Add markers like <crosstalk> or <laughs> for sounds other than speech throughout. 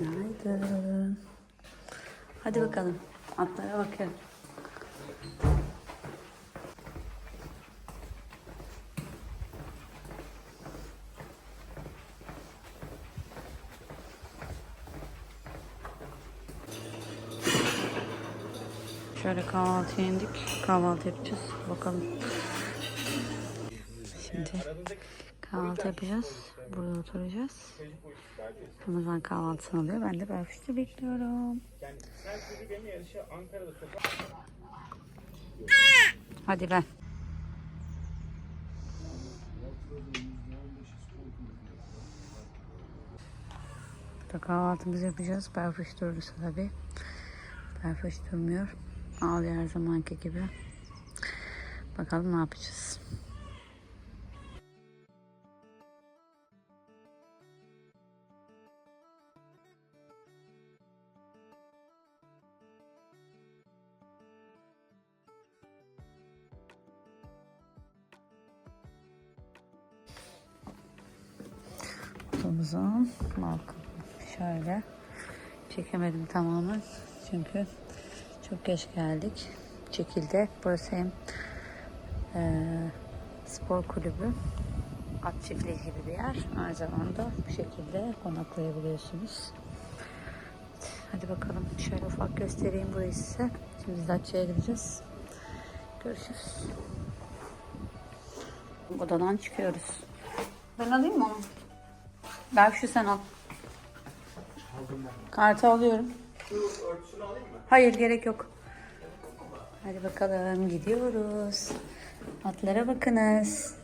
Günaydın. Hadi bakalım. Atlara bakın. Şöyle kahvaltı indik. Kahvaltı yapacağız. Bakalım. Şimdi kahvaltı yapacağız. Burada oturacağız. Ramazan kahvaltısını alıyor. Ben de Berfiş'te bekliyorum. Hadi ben. Burada kahvaltımızı yapacağız. Berfiş durursa tabii. Berfiş durmuyor. Ağlıyor her zamanki gibi. Bakalım ne yapacağız. Balkonu. Şöyle çekemedim tamamen çünkü çok geç geldik. Çekildi. Burası hem eee, spor kulübü, at çiftliği gibi bir yer. Aynı zamanda bu şekilde konaklayabiliyorsunuz. Hadi bakalım şöyle ufak göstereyim burayı size. Şimdi biz Datça'ya gideceğiz. Görüşürüz. Odadan çıkıyoruz. Ben alayım mı? Ver şu sen al. Kartı alıyorum. Hayır gerek yok. Hadi bakalım gidiyoruz. Atlara bakınız.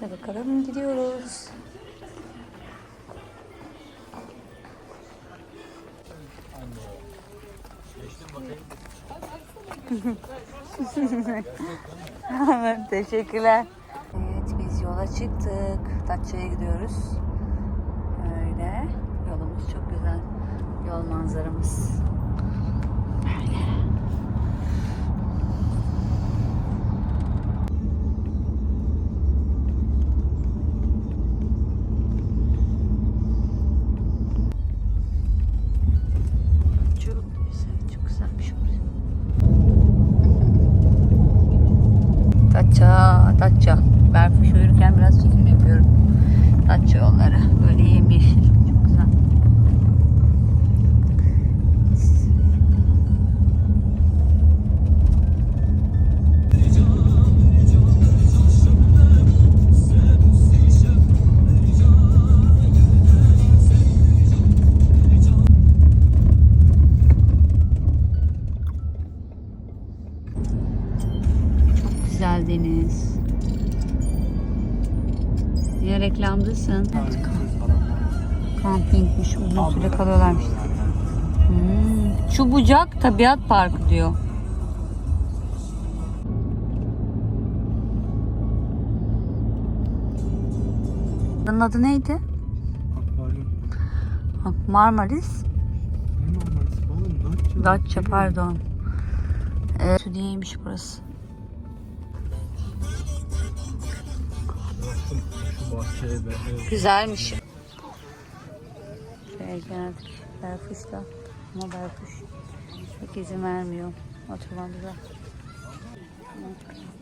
Hadi bakalım gidiyoruz. <laughs> Teşekkürler. Çıktık. Datça'ya gidiyoruz. Öyle. Yolumuz çok güzel. Yol manzaramız. Reklamdasın? Kampingmiş. Uzun süre kalıyorlarmış. Hmm. Şu bucak tabiat parkı diyor. Bunun adı neydi? Akvaryum. Marmaris. Oğlum? Datça. Pardon. Ee, Südiyeymiş burası. Güzelmiş. Şuraya geldik. Ama Berfuş pek izin vermiyor oturmamıza.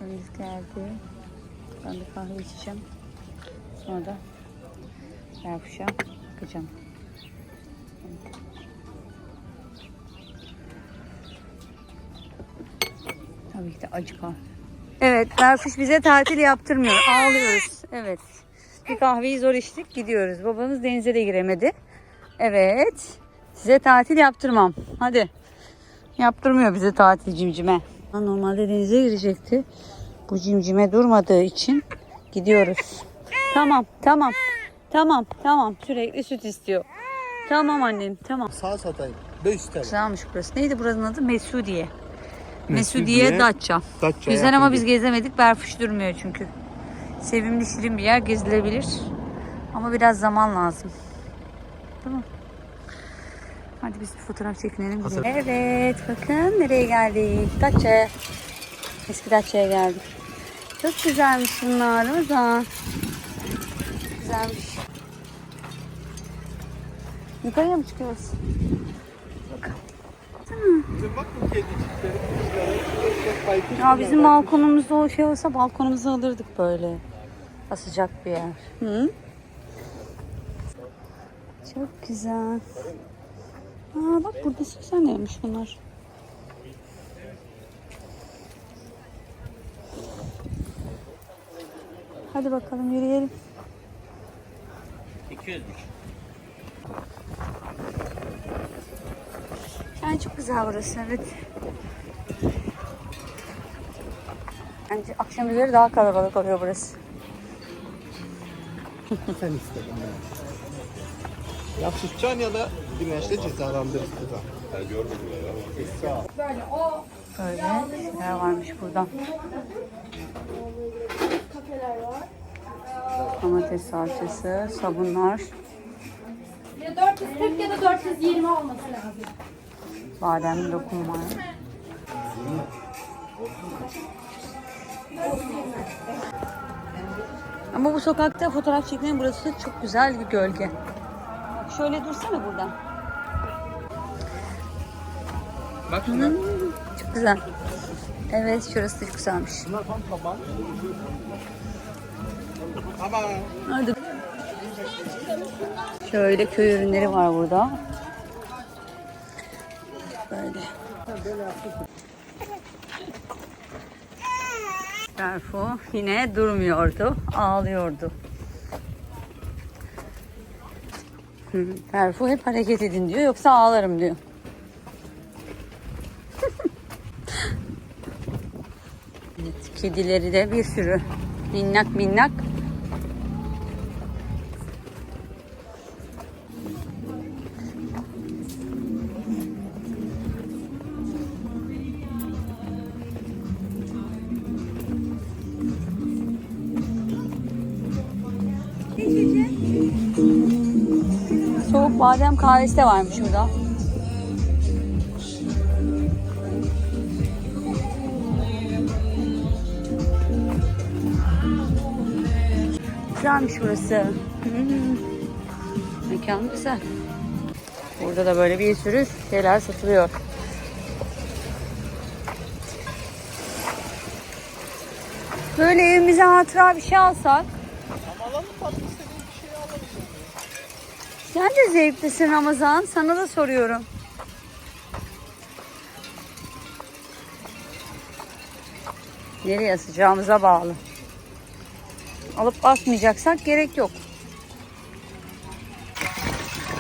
Biz geldi. Ben bir kahve içeceğim. Sonra da Berfuş'a bakacağım. Tabii ki de acı kahve. Evet, Berfuş bize tatil yaptırmıyor. Ağlıyoruz. Evet. Bir kahveyi zor içtik, gidiyoruz. Babanız denize de giremedi. Evet. Size tatil yaptırmam. Hadi. Yaptırmıyor bize tatil cimcime. Normalde denize girecekti. Bu cimcime durmadığı için gidiyoruz. Tamam, tamam. Tamam, tamam. Sürekli süt istiyor. Tamam annem, tamam. Sağ satayım. 5 TL. Güzelmiş burası. Neydi buranın adı? Mesudiye. Mesudiye, Mesudiye Datça. Datça Güzel ama biz gezemedik. Berfuş durmuyor çünkü. Sevimli şirin bir yer gezilebilir. Ama biraz zaman lazım. Tamam. Hadi biz bir fotoğraf çekinelim. gidelim. Evet bakın nereye geldik. Datça. Eski Datça'ya geldik. Çok güzelmiş bunlar Ramazan. güzelmiş. Yukarıya mı çıkıyoruz? Bakalım. Ya bizim balkonumuzda o şey olsa balkonumuzu alırdık böyle. Asacak bir yer. Hı? Çok güzel. Aa bak burada güzel neymiş bunlar. Hadi bakalım yürüyelim. 200 Yani çok güzel burası evet. Bence akşam üzeri daha kalabalık oluyor burası. Sen istedin ben. Ya suçacaksın ya da güneşte cezalandırırsın da. Böyle şeyler varmış burada. Domates salçası, sabunlar, Ya 440 ya da 420 olması lazım. badem lokum var. Ama bu sokakta fotoğraf çekmenin burası çok güzel bir gölge. Şöyle dursana buradan. Bak şuna. Hmm, çok güzel. Evet şurası da güzelmiş. Bunlar tam taban. Hadi. Şöyle köy ürünleri var burada. Böyle. Berfu yine durmuyordu, ağlıyordu. Berfu hep hareket edin diyor, yoksa ağlarım diyor. <laughs> evet, kedileri de bir sürü minnak minnak badem kahvesi de varmış burada. Güzelmiş burası. Hmm. Mekan güzel. Burada da böyle bir sürü şeyler satılıyor. Böyle evimize hatıra bir şey alsak. Sen de zevklisin Ramazan. Sana da soruyorum. Nereye asacağımıza bağlı. Alıp asmayacaksak gerek yok.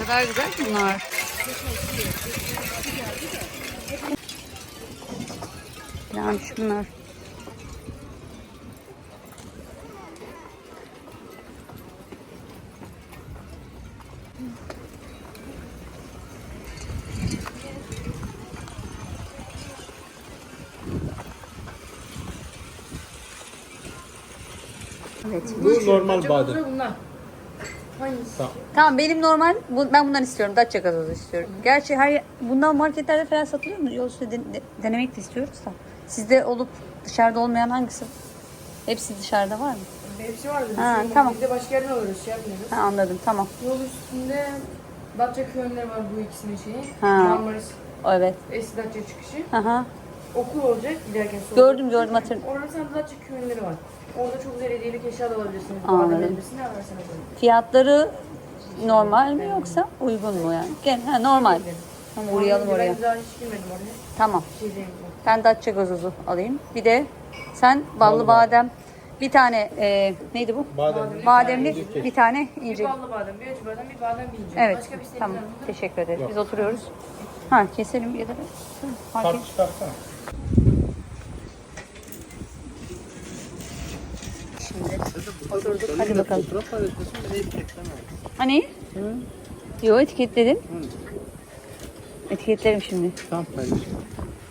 Ne kadar güzel bunlar. Güzelmiş bunlar. Evet. Bu normal badem. Bunlar. Hangisi? Tamam benim normal bu, ben bundan istiyorum. Datça gazozu istiyorum. Gerçi her bundan marketlerde falan satılıyor mu? Yol üstü de- de- denemek de istiyoruz da. Sizde olup dışarıda olmayan hangisi? Hepsi dışarıda var mı? Hepsi vardı. Ha, Bizim tamam. Bir de başka yerden alıyoruz. Şey yapmıyoruz. Ha, anladım tamam. Yol üstünde Datça köyleri var bu ikisinin şeyi. Ha. Marmaris Evet. Eski Datça çıkışı. Aha. Okul olacak giderken sonra. Gördüm gördüm hatırladım. Orada sen Datça köyleri var. Orada çok güzel hediyelik eşya da alabilirsiniz. Anladım. Ararsanız alın. Fiyatları normal mi yoksa uygun mu yani? Gel, ha, normal. Tamam uğrayalım oraya. Ben daha hiç girmedim oraya. Tamam. Şey. Ben Datça gazozu alayım. Bir de sen ballı badem. Bir tane e, neydi bu? Badem. Bademli bir tane Bir ince. ballı badem, bir acı badem, bir badem, bir ince. Evet. Başka bir şey Tamam. mı? Teşekkür ederiz. Biz oturuyoruz. Ha keselim ya da fark çıkarsana. Şimdi oturduk. Hadi bakalım. Fotoğraf paylaşıyorsun bir de etiketleme. Hani? Yo etiketledim. Etiketlerim şimdi. Tamam paylaş.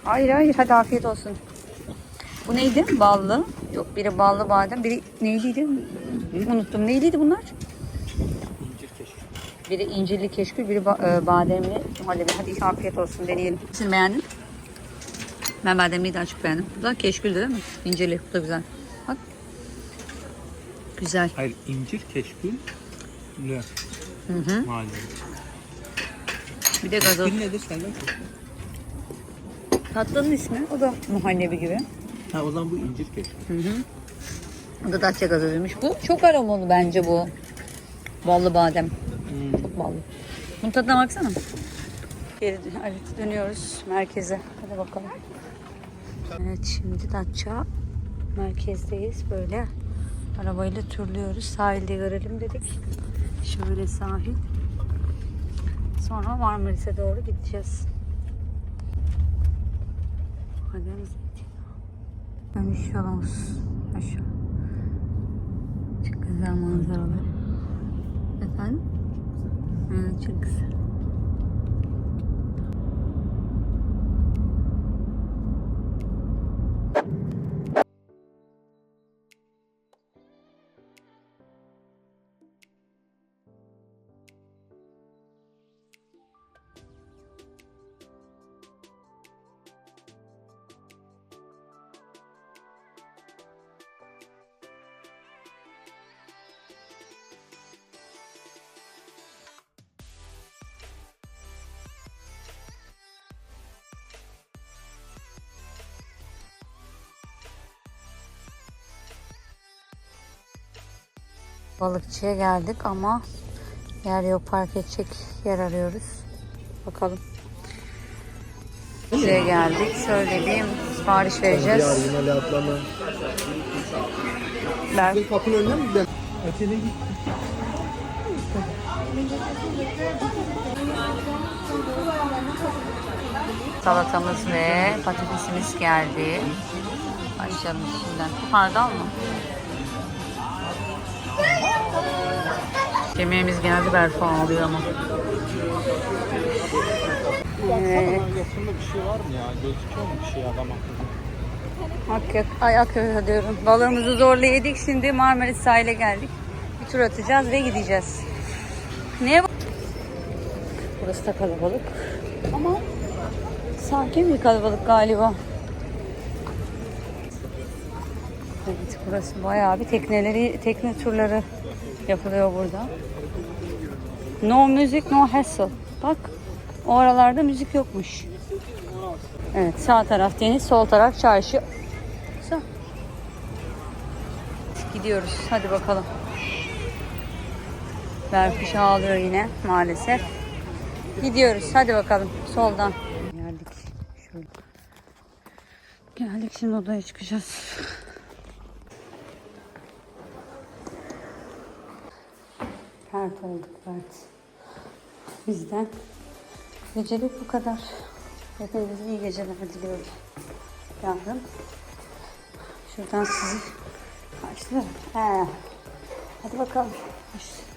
Hayır hayır hadi afiyet olsun. Bu neydi? Ballı. Yok biri ballı badem. Biri neyliydi? Unuttum. Neyliydi bunlar? Biri incirli keşkül, biri ba- e, bademli. Hadi, hadi afiyet olsun deneyelim. Sen beğendin? Ben bademliyi daha çok beğendim. Bu da keşküldü değil mi? İncirli. Bu da güzel. Bak. Güzel. Hayır incir keşkül Ne? Hı hı. Mahalle. Bir de gazoz. Bir nedir senden? Tatlının ismi o da muhallebi gibi. Ha o zaman bu incir kek. Hı hı. O da Datça gazozuymuş. Bu çok aromalı bence bu. Ballı badem. Hmm. Çok ballı. Bunun tadına baksana. Geri evet, dönüyoruz merkeze. Hadi bakalım. Evet şimdi Datça merkezdeyiz. Böyle arabayla turluyoruz. Sahilde görelim dedik. Şöyle sahil. Sonra Marmaris'e doğru gideceğiz. Kaderimiz Dönüş yolumuz. Aşağı. Çok güzel manzaralı. Efendim? Evet, çok güzel. Balıkçıya geldik ama yer yok park edecek yer arıyoruz. Bakalım. Buraya geldik. Söylediğim sipariş vereceğiz. Yine atlama. Ben kapının önüne mi gidelim? Ötene git. salatamız ve patatesimiz geldi. Başlayalım şimdiden. Hardal mı? Yemeğimiz geldi Berfu ağlıyor ama. Evet. Bir şey var mı ya? Gözüküyor mu bir şey adam akıllı? Akyak, ay Akyaka diyorum. Balığımızı zorla yedik. Şimdi Marmaris sahile geldik. Bir tur atacağız ve gideceğiz. Bu? Burası da kalabalık. Ama sakin bir kalabalık galiba. Evet burası bayağı bir tekneleri, tekne turları yapılıyor burada. No music, no hassle. Bak o aralarda müzik yokmuş. Evet sağ taraf deniz, sol taraf çarşı. Sağ. Gidiyoruz. Hadi bakalım. Berfiş ağlıyor yine maalesef. Gidiyoruz. Hadi bakalım. Soldan. Geldik. Şöyle. Geldik şimdi odaya çıkacağız. Pert olduk pert. Bizden gecelik bu kadar. Hepinize iyi geceler diliyorum. Yarın şuradan sizi karşılarım. He. Hadi bakalım. Hoş-